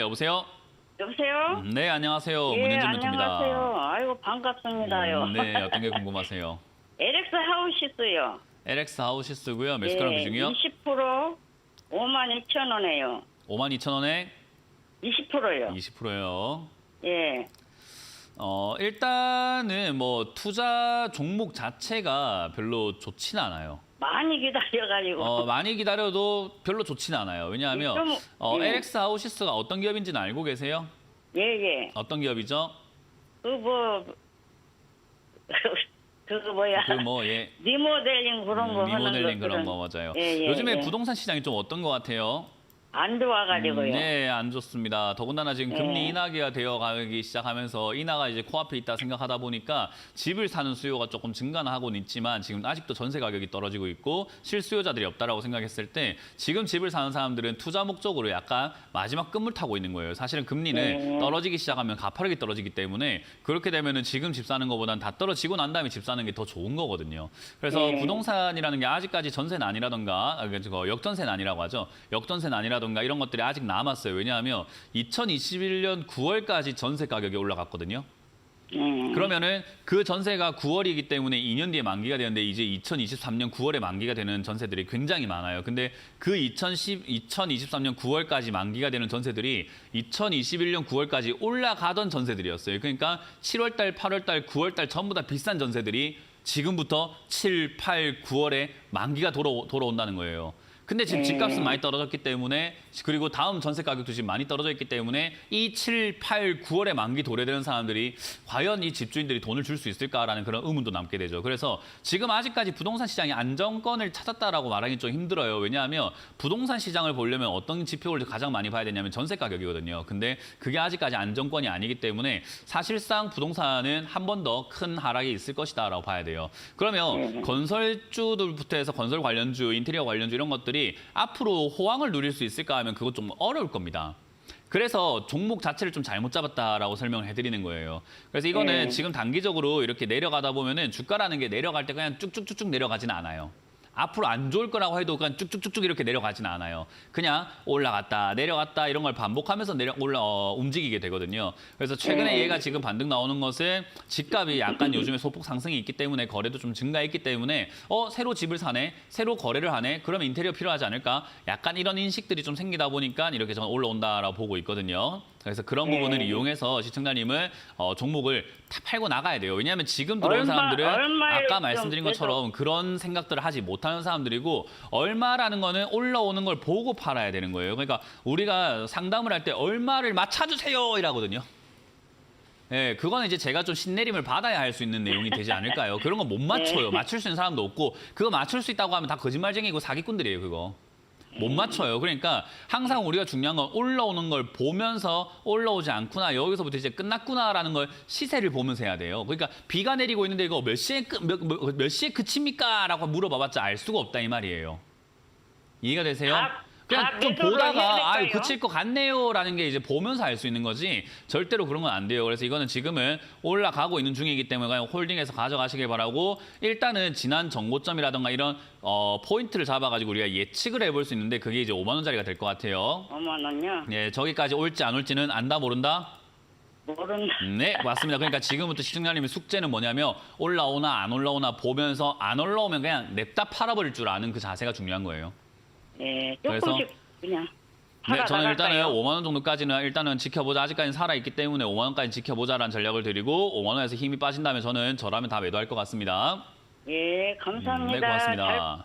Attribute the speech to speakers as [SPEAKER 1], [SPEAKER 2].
[SPEAKER 1] 여보세요?
[SPEAKER 2] 여보세요?
[SPEAKER 1] 네, 안녕하세요.
[SPEAKER 2] 예,
[SPEAKER 1] 문현진 멘토입니다.
[SPEAKER 2] 안녕하세요. 아이고 반갑습니다요.
[SPEAKER 1] 음, 네, 어떤 게 궁금하세요?
[SPEAKER 2] LX 하우시스요.
[SPEAKER 1] LX 하우시스고요. 몇 시간 비중이요?
[SPEAKER 2] 20% 5만 2천 원에요.
[SPEAKER 1] 5만 2천 원에
[SPEAKER 2] 20%요.
[SPEAKER 1] 20%요.
[SPEAKER 2] 예.
[SPEAKER 1] 어, 일단은 뭐 투자 종목 자체가 별로 좋지는 않아요.
[SPEAKER 2] 많이 기다려가지고.
[SPEAKER 1] 어, 많이 기다려도 별로 좋지는 않아요. 왜냐하면
[SPEAKER 2] 좀,
[SPEAKER 1] 어,
[SPEAKER 2] 예.
[SPEAKER 1] LX 하우시스가 어떤 기업인지는 알고 계세요?
[SPEAKER 2] 예, 예.
[SPEAKER 1] 어떤 기업이죠?
[SPEAKER 2] 그 뭐, 그거 뭐야.
[SPEAKER 1] 그 뭐 예.
[SPEAKER 2] 리모델링 그런 거
[SPEAKER 1] 음,
[SPEAKER 2] 하는
[SPEAKER 1] 리모델링 그런 거 맞아요.
[SPEAKER 2] 예, 예,
[SPEAKER 1] 요즘에
[SPEAKER 2] 예.
[SPEAKER 1] 부동산 시장이 좀 어떤 것 같아요?
[SPEAKER 2] 안 좋아가지고요.
[SPEAKER 1] 네, 안 좋습니다. 더군다나 지금
[SPEAKER 2] 네.
[SPEAKER 1] 금리 인하기가 되어 가기 시작하면서 인하가 이제 코앞에 있다 생각하다 보니까 집을 사는 수요가 조금 증가는 하고는 있지만 지금 아직도 전세 가격이 떨어지고 있고 실수요자들이 없다라고 생각했을 때 지금 집을 사는 사람들은 투자 목적으로 약간 마지막 끝물 타고 있는 거예요. 사실은 금리는
[SPEAKER 2] 네.
[SPEAKER 1] 떨어지기 시작하면 가파르게 떨어지기 때문에 그렇게 되면은 지금 집 사는 것보단 다 떨어지고 난 다음에 집 사는 게 더 좋은 거거든요. 그래서
[SPEAKER 2] 네.
[SPEAKER 1] 부동산이라는 게 아직까지 전세는 아니라던가 아, 그거 역전세는 아니라고 하죠. 역전세는 아니라 던가 이런 것들이 아직 남았어요. 왜냐하면 2021년 9월까지 전세 가격이 올라갔거든요.
[SPEAKER 2] 예.
[SPEAKER 1] 그러면은 그 전세가 9월이기 때문에 2년 뒤에 만기가 되는데 이제 2023년 9월에 만기가 되는 전세들이 굉장히 많아요. 근데 그 2010, 2023년 9월까지 만기가 되는 전세들이 2021년 9월까지 올라가던 전세들이었어요. 그러니까 7월 달, 8월 달, 9월 달 전부 다 비싼 전세들이 지금부터 7, 8, 9월에 만기가 돌아, 돌아온다는 거예요. 근데 지금 집값은 많이 떨어졌기 때문에 그리고 다음 전세 가격도 지금 많이 떨어져 있기 때문에 이 7, 8, 9월에 만기 도래되는 사람들이 과연 이 집주인들이 돈을 줄 수 있을까라는 그런 의문도 남게 되죠. 그래서 지금 아직까지 부동산 시장이 안정권을 찾았다라고 말하기 좀 힘들어요. 왜냐하면 부동산 시장을 보려면 어떤 지표를 가장 많이 봐야 되냐면 전세 가격이거든요. 근데 그게 아직까지 안정권이 아니기 때문에 사실상 부동산은 한 번 더 큰 하락이 있을 것이다라고 봐야 돼요. 그러면 건설주들부터 해서 건설 관련주, 인테리어 관련주 이런 것들이 앞으로 호황을 누릴 수 있을까 하면 그것 좀 어려울 겁니다. 그래서 종목 자체를 좀 잘못 잡았다라고 설명을 해드리는 거예요. 그래서 이거는
[SPEAKER 2] 네.
[SPEAKER 1] 지금 단기적으로 이렇게 내려가다 보면은 주가라는 게 내려갈 때 그냥 쭉쭉쭉쭉 내려가지는 않아요. 앞으로 안 좋을 거라고 해도 그냥 쭉쭉쭉쭉 이렇게 내려가지는 않아요. 그냥 올라갔다 내려갔다 이런 걸 반복하면서 내려 올라 어, 움직이게 되거든요. 그래서 최근에
[SPEAKER 2] 네.
[SPEAKER 1] 얘가 지금 반등 나오는 것은 집값이 약간 요즘에 소폭 상승이 있기 때문에 거래도 좀 증가했기 때문에 어 새로 집을 사네, 새로 거래를 하네, 그러면 인테리어 필요하지 않을까? 약간 이런 인식들이 좀 생기다 보니까 이렇게 저는 올라온다라고 보고 있거든요. 그래서 그런
[SPEAKER 2] 네.
[SPEAKER 1] 부분을 이용해서 시청자님을 어, 종목을 다 팔고 나가야 돼요. 왜냐하면 지금 들어온
[SPEAKER 2] 얼마-
[SPEAKER 1] 사람들은 아까
[SPEAKER 2] 좀
[SPEAKER 1] 말씀드린 것처럼 그런 생각들을 하지 못하는 사람들이고 얼마라는 거는 올라오는 걸 보고 팔아야 되는 거예요. 그러니까 우리가 상담을 할 때 얼마를 맞춰주세요 이라거든요. 예, 그거는 이제 제가 좀 신내림을 받아야 할 수 있는 내용이 되지 않을까요? 그런 거 못 맞춰요.
[SPEAKER 2] 네.
[SPEAKER 1] 맞출 수 있는 사람도 없고 그거 맞출 수 있다고 하면 다 거짓말쟁이고 사기꾼들이에요, 그거. 못 맞춰요. 그러니까 항상 우리가 중요한 건 올라오는 걸 보면서 올라오지 않구나. 여기서부터 이제 끝났구나라는 걸 시세를 보면서 해야 돼요. 그러니까 비가 내리고 있는데 이거 몇 시에 끝, 몇, 몇, 몇 시에 그칩니까? 라고 물어봐봤자 알 수가 없다 이 말이에요. 이해가 되세요?
[SPEAKER 2] 다-
[SPEAKER 1] 그냥 다좀 보다가 아? 그칠 것 같네요라는 게 이제 보면서 알 수 있는 거지 절대로 그런 건 안 돼요. 그래서 이거는 지금은 올라가고 있는 중이기 때문에 그냥 홀딩해서 가져가시길 바라고 일단은 지난 정고점이라든가 이런 어, 포인트를 잡아가지고 우리가 예측을 해볼 수 있는데 그게 이제 5만 원짜리가 될 것 같아요.
[SPEAKER 2] 5만 원요?
[SPEAKER 1] 예, 저기까지 올지 안 올지는 안다 모른다.
[SPEAKER 2] 모른다.
[SPEAKER 1] 네, 맞습니다. 그러니까 지금부터 시청자님의 숙제는 뭐냐면 올라오나 안 올라오나 보면서 안 올라오면 그냥 냅다 팔아버릴 줄 아는 그 자세가 중요한 거예요.
[SPEAKER 2] 예,
[SPEAKER 1] 그래서-
[SPEAKER 2] 조금씩 그냥.
[SPEAKER 1] 네, 저는 일단은
[SPEAKER 2] 나갈까요?
[SPEAKER 1] 5만 원 정도까지는 일단은 지켜보자. 아직까지는 살아 있기 때문에 5만 원까지 지켜보자라는 전략을 드리고 5만 원에서 힘이 빠진다면 저는 저라면 다 매도할 것 같습니다.
[SPEAKER 2] 예,
[SPEAKER 1] 음,
[SPEAKER 2] 감사합니다.
[SPEAKER 1] 네, 고맙습니다.
[SPEAKER 2] 잘